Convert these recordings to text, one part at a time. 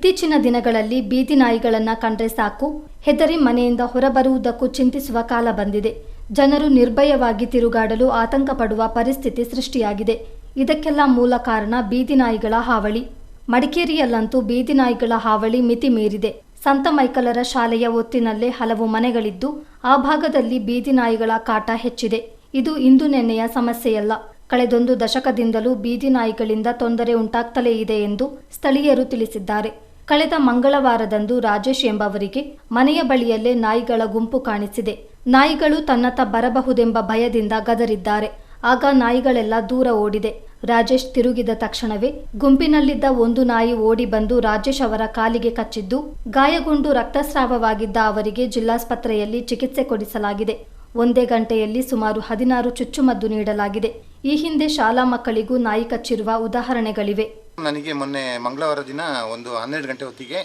ಇತ್ತೀಚಿನ ದಿನಗಳಲ್ಲಿ ಬೀದಿ ನಾಯಿಗಳನ್ನು ಕಂಡ್ರೆ ಸಾಕು. ಹೆದರಿ ಮನೆಯಿಂದ ಹೊರಬರುವುದಕ್ಕೂ ಚಿಂತಿಸುವ ಕಾಲ ಬಂದಿದೆ. ಜನರು ನಿರ್ಭಯವಾಗಿ ತಿರುಗಾಡಲು ಆತಂಕ ಪಡುವ ಪರಿಸ್ಥಿತಿ ಸೃಷ್ಟಿಯಾಗಿದೆ. ಇದಕ್ಕೆಲ್ಲ ಮೂಲ ಕಾರಣ ಬೀದಿ ನಾಯಿಗಳ ಹಾವಳಿ. ಮಡಿಕೇರಿಯಲ್ಲಂತೂ ಬೀದಿ ನಾಯಿಗಳ ಹಾವಳಿ ಮಿತಿ ಮೀರಿದೆ. ಸಂತ ಮೈಕಲರ ಶಾಲೆಯ ಒತ್ತಿನಲ್ಲೇ ಹಲವು ಮನೆಗಳಿದ್ದು, ಆ ಭಾಗದಲ್ಲಿ ಬೀದಿ ನಾಯಿಗಳ ಕಾಟ ಹೆಚ್ಚಿದೆ. ಇದು ಇಂದು ನೆನ್ನೆಯ ಸಮಸ್ಯೆಯಲ್ಲ. ಕಳೆದೊಂದು ದಶಕದಿಂದಲೂ ಬೀದಿ ನಾಯಿಗಳಿಂದ ತೊಂದರೆ ಉಂಟಾಗ್ತಲೇ ಇದೆ ಎಂದು ಸ್ಥಳೀಯರು ತಿಳಿಸಿದ್ದಾರೆ. ಕಳೆದ ಮಂಗಳವಾರದಂದು ರಾಜೇಶ್ ಎಂಬವರಿಗೆ ಮನೆಯ ಬಳಿಯಲ್ಲೇ ನಾಯಿಗಳ ಗುಂಪು ಕಾಣಿಸಿದೆ. ನಾಯಿಗಳು ತನ್ನತ್ತ ಬರಬಹುದೆಂಬ ಭಯದಿಂದ ಗದರಿದ್ದಾರೆ. ಆಗ ನಾಯಿಗಳೆಲ್ಲ ದೂರ ಓಡಿದೆ. ರಾಜೇಶ್ ತಿರುಗಿದ ತಕ್ಷಣವೇ ಗುಂಪಿನಲ್ಲಿದ್ದ ಒಂದು ನಾಯಿ ಓಡಿ ಬಂದು ರಾಜೇಶ್ ಅವರ ಕಾಲಿಗೆ ಕಚ್ಚಿದ್ದು, ಗಾಯಗೊಂಡು ರಕ್ತಸ್ರಾವವಾಗಿದ್ದ ಅವರಿಗೆ ಜಿಲ್ಲಾಸ್ಪತ್ರೆಯಲ್ಲಿ ಚಿಕಿತ್ಸೆ ಕೊಡಿಸಲಾಗಿದೆ. ಒಂದೇ ಗಂಟೆಯಲ್ಲಿ ಸುಮಾರು ಹದಿನಾರು ಚುಚ್ಚುಮದ್ದು ನೀಡಲಾಗಿದೆ. ಈ ಹಿಂದೆ ಶಾಲಾ ಮಕ್ಕಳಿಗೂ ನಾಯಿ ಕಚ್ಚಿರುವ ಉದಾಹರಣೆಗಳಿವೆ. ನನಗೆ ಮೊನ್ನೆ ಮಂಗಳವಾರ ದಿನ ಒಂದು ಹನ್ನೆರಡು ಗಂಟೆ ಹೊತ್ತಿಗೆ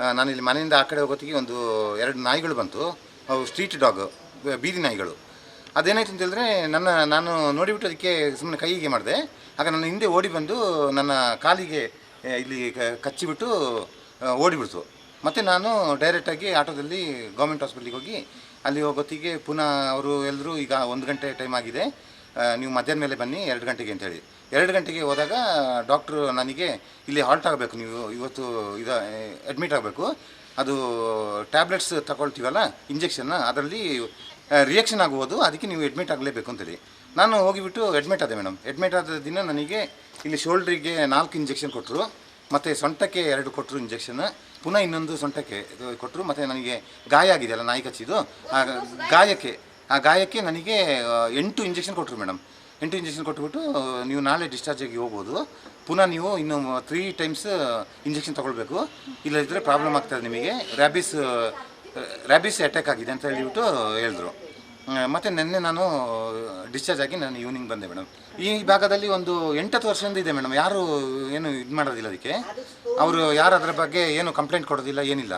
ನಾನು ನಾನಿಲ್ಲಿ ಮನೆಯಿಂದ ಆ ಕಡೆ ಹೋಗೋತ್ತಿಗೆ ಒಂದು ಎರಡು ನಾಯಿಗಳು ಬಂತು. ಅವು ಸ್ಟ್ರೀಟ್ ಡಾಗ್, ಬೀದಿ ನಾಯಿಗಳು. ಅದೇನಾಯ್ತು ಅಂತ ಹೇಳಿದ್ರೆ ನನ್ನ, ನಾನು ನೋಡಿಬಿಟ್ಟು ಅದಕ್ಕೆ ಸುಮ್ಮನೆ ಕೈಗೆ ಮಾಡಿದೆ. ಆಗ ನನ್ನ ಹಿಂದೆ ಓಡಿ ಬಂದು ನನ್ನ ಕಾಲಿಗೆ ಇಲ್ಲಿ ಕಚ್ಚಿಬಿಟ್ಟು ಓಡಿಬಿಡ್ತು. ಮತ್ತು ನಾನು ಡೈರೆಕ್ಟಾಗಿ ಆಟೋದಲ್ಲಿ ಗೌರ್ಮೆಂಟ್ ಹಾಸ್ಪಿಟ್ಲಿಗೆ ಹೋಗಿ, ಅಲ್ಲಿ ಹೋಗೋತ್ತಿಗೆ ಪುನಃ ಅವರು ಎಲ್ಲರೂ ಈಗ ಒಂದು ಗಂಟೆ ಟೈಮ್ ಆಗಿದೆ. ನೀವು ಮಧ್ಯಾಹ್ನ ಮೇಲೆ ಬನ್ನಿ, ಎರಡು ಗಂಟೆಗೆ ಅಂತೇಳಿ ಎರಡು ಗಂಟೆಗೆ ಹೋದಾಗ ಡಾಕ್ಟ್ರು ನನಗೆ ಇಲ್ಲಿ ಹಾಲ್ಟ್ ಆಗಬೇಕು, ನೀವು ಇವತ್ತು ಇದು ಅಡ್ಮಿಟ್ ಆಗಬೇಕು. ಅದು ಟ್ಯಾಬ್ಲೆಟ್ಸ್ ತಗೊಳ್ತೀವಲ್ಲ, ಇಂಜೆಕ್ಷನ್ನ, ಅದರಲ್ಲಿ ರಿಯಾಕ್ಷನ್ ಆಗ್ಬೋದು ಅದಕ್ಕೆ ನೀವು ಅಡ್ಮಿಟ್ ಆಗಲೇಬೇಕು ಅಂತೇಳಿ. ನಾನು ಹೋಗಿಬಿಟ್ಟು ಅಡ್ಮಿಟ್ ಆದೆ ಮೇಡಮ್ ಅಡ್ಮಿಟ್ ಆದ ದಿನ ನನಗೆ ಇಲ್ಲಿ ಶೋಲ್ಡ್ರಿಗೆ ನಾಲ್ಕು ಇಂಜೆಕ್ಷನ್ ಕೊಟ್ಟರು ಮತ್ತು ಸೊಂಟಕ್ಕೆ ಎರಡು ಕೊಟ್ಟರು ಇಂಜೆಕ್ಷನ್ ಪುನಃ ಇನ್ನೊಂದು ಸೊಂಟಕ್ಕೆ ಕೊಟ್ಟರು ಮತ್ತು ನನಗೆ ಗಾಯ ಆಗಿದೆಯಲ್ಲ ನಾಯಿ ಕಚ್ಚಿದ್ದು ಗಾಯಕ್ಕೆ ಆ ಗಾಯಕ್ಕೆ ನನಗೆ ಎಂಟು ಇಂಜೆಕ್ಷನ್ ಕೊಟ್ಟರು ಮೇಡಮ್ ಎಂಟು ಇಂಜೆಕ್ಷನ್ ಕೊಟ್ಬಿಟ್ಟು ನೀವು ನಾಳೆ ಡಿಸ್ಚಾರ್ಜ್ ಆಗಿ ಹೋಗ್ಬೋದು. ಪುನಃ ನೀವು ಇನ್ನು ತ್ರೀ ಟೈಮ್ಸ್ ಇಂಜೆಕ್ಷನ್ ತೊಗೊಳ್ಬೇಕು. ಇಲ್ಲದಿದ್ದರೆ ಪ್ರಾಬ್ಲಮ್ ಆಗ್ತದೆ ನಿಮಗೆ. ರ್ಯಾಬಿಸ್ ರ್ಯಾಬಿಸ್ ಅಟ್ಯಾಕ್ ಆಗಿದೆ ಅಂತ ಹೇಳಿಬಿಟ್ಟು ಹೇಳಿದ್ರು. ಮತ್ತು ನಿನ್ನೆ ನಾನು ಡಿಸ್ಚಾರ್ಜ್ ಆಗಿ ನಾನು ಈವ್ನಿಂಗ್ ಬಂದೆ ಮೇಡಮ್ ಈ ಭಾಗದಲ್ಲಿ ಒಂದು ಎಂಟತ್ತು ವರ್ಷದಿಂದ ಇದೆ ಮೇಡಮ್ ಯಾರು ಏನು ಇದು ಮಾಡೋದಿಲ್ಲ ಅದಕ್ಕೆ. ಅವರು ಯಾರು ಅದರ ಬಗ್ಗೆ ಏನು ಕಂಪ್ಲೇಂಟ್ ಕೊಡೋದಿಲ್ಲ, ಏನಿಲ್ಲ.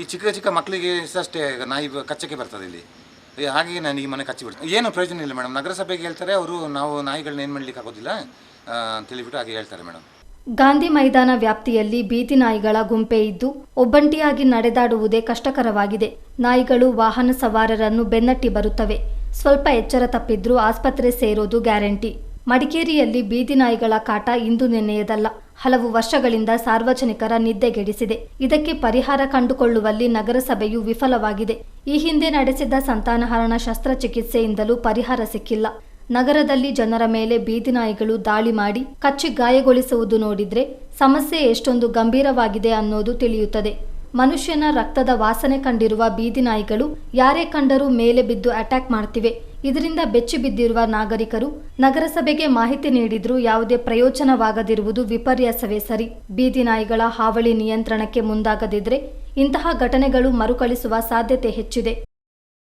ಈ ಚಿಕ್ಕ ಚಿಕ್ಕ ಮಕ್ಕಳಿಗೆ ಅಷ್ಟೇ, ನಾಯಿ ಕಚ್ಚಕ್ಕೆ ಬರ್ತದೆ ಇಲ್ಲಿ. ಹಾಗೆ ನಾನು ಈ ಮನೆ ಕಚ್ಚಿಬಿಡ್ತೀನಿ ಏನು ಪ್ರಯೋಜನ ಇಲ್ಲ ಮೇಡಮ್. ನಗರಸಭೆಗೆ ಹೇಳ್ತಾರೆ, ಅವರು ನಾವು ನಾಯಿಗಳನ್ನ ಏನು ಮಾಡ್ಲಿಕ್ಕೆ ಆಗೋದಿಲ್ಲ ಅಂತೇಳಿಬಿಟ್ಟು ಹಾಗೆ ಹೇಳ್ತಾರೆ ಮೇಡಮ್. ಗಾಂಧಿ ಮೈದಾನ ವ್ಯಾಪ್ತಿಯಲ್ಲಿ ಬೀದಿ ನಾಯಿಗಳ ಗುಂಪೆ ಇದ್ದು, ಒಬ್ಬಂಟಿಯಾಗಿ ನಡೆದಾಡುವುದೇ ಕಷ್ಟಕರವಾಗಿದೆ. ನಾಯಿಗಳು ವಾಹನ ಸವಾರರನ್ನು ಬೆನ್ನಟ್ಟಿ ಬರುತ್ತವೆ. ಸ್ವಲ್ಪ ಎಚ್ಚರ ತಪ್ಪಿದ್ರೂ ಆಸ್ಪತ್ರೆ ಸೇರೋದು ಗ್ಯಾರಂಟಿ. ಮಡಿಕೇರಿಯಲ್ಲಿ ಬೀದಿ ನಾಯಿಗಳ ಕಾಟ ಇಂದು ನಿನ್ನೆಯದಲ್ಲ. ಹಲವು ವರ್ಷಗಳಿಂದ ಸಾರ್ವಜನಿಕರ ನಿದ್ದೆಗೆಡಿಸಿದೆ. ಇದಕ್ಕೆ ಪರಿಹಾರ ಕಂಡುಕೊಳ್ಳುವಲ್ಲಿ ನಗರಸಭೆಯು ವಿಫಲವಾಗಿದೆ. ಈ ಹಿಂದೆ ನಡೆಸಿದ್ದ ಸಂತಾನಹರಣ ಶಸ್ತ್ರಚಿಕಿತ್ಸೆಯಿಂದಲೂ ಪರಿಹಾರ ಸಿಕ್ಕಿಲ್ಲ. ನಗರದಲ್ಲಿ ಜನರ ಮೇಲೆ ಬೀದಿ ನಾಯಿಗಳು ದಾಳಿ ಮಾಡಿ ಕಚ್ಚಿ ಗಾಯಗೊಳಿಸುವುದು ನೋಡಿದ್ರೆ ಸಮಸ್ಯೆ ಎಷ್ಟೊಂದು ಗಂಭೀರವಾಗಿದೆ ಅನ್ನೋದು ತಿಳಿಯುತ್ತದೆ. ಮನುಷ್ಯನ ರಕ್ತದ ವಾಸನೆ ಕಂಡಿರುವ ಬೀದಿ ನಾಯಿಗಳು ಯಾರೇ ಕಂಡರೂ ಮೇಲೆ ಬಿದ್ದು ಅಟ್ಯಾಕ್ ಮಾಡ್ತಿವೆ. ಇದರಿಂದ ಬೆಚ್ಚಿ ಬಿದ್ದಿರುವ ನಾಗರಿಕರು ನಗರಸಭೆಗೆ ಮಾಹಿತಿ ನೀಡಿದ್ರೂ ಯಾವುದೇ ಪ್ರಯೋಜನವಾಗದಿರುವುದು ವಿಪರ್ಯಾಸವೇ ಸರಿ. ಬೀದಿ ನಾಯಿಗಳ ಹಾವಳಿ ನಿಯಂತ್ರಣಕ್ಕೆ ಮುಂದಾಗದಿದ್ರೆ ಇಂತಹ ಘಟನೆಗಳು ಮರುಕಳಿಸುವ ಸಾಧ್ಯತೆ ಹೆಚ್ಚಿದೆ.